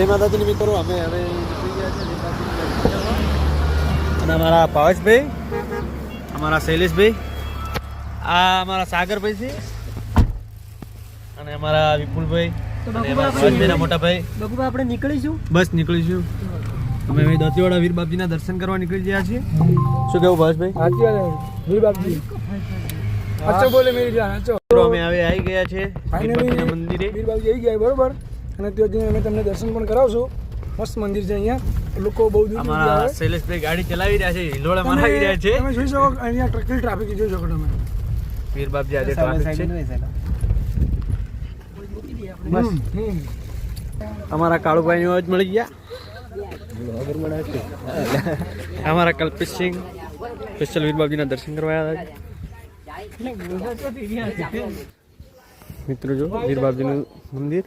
જય માતાજીની મિત્રો. અમે હવે. અને અમારા પાવેશભાઈ અમારા શૈલેષભાઈ આ અમારા સાગરભાઈ છે. અને અમારા વિપુલભાઈ ભાઈ આપણે નીકળીશું? બસ નીકળીશું. અમે હવે દાંતીવાડા વીર બાપજીના દર્શન કરવા નીકળી ગયા છીએ. શું કેવું ભાવેશભાઈ સાચી વાત વીર બાપજી. અચ્છો બોલે મેરી જાન અચ્છો અમે હવે આવી ગયા છે મંદિરે. વીર બાપજી આવી ગયા બરોબર? અને ત્યાંથી અમે તમને દર્શન પણ કરાવશું. મસ્ત મંદિર છે અહીંયા. લોકો બહુ દૂર અમારા. શૈલેષભાઈ ગાડી ચલાવી રહ્યા છે હિલોળા મનાવી રહ્યા છે. તમે જોઈ શકો અહીંયા ટ્રકની ટ્રાફિક જોઈ શકો તમે. પીર બાપજી આજે ટ્રાફિક છે. બસ. અમારા કાળુભાઈ અવાજ મળી ગયા. અમારા કલ્પિતસિંહ સ્પેશિયલ વીર બાપજીના દર્શન કરવા આવ્યા હતા. મિત્રો જો વીર બાપજીનું મંદિર.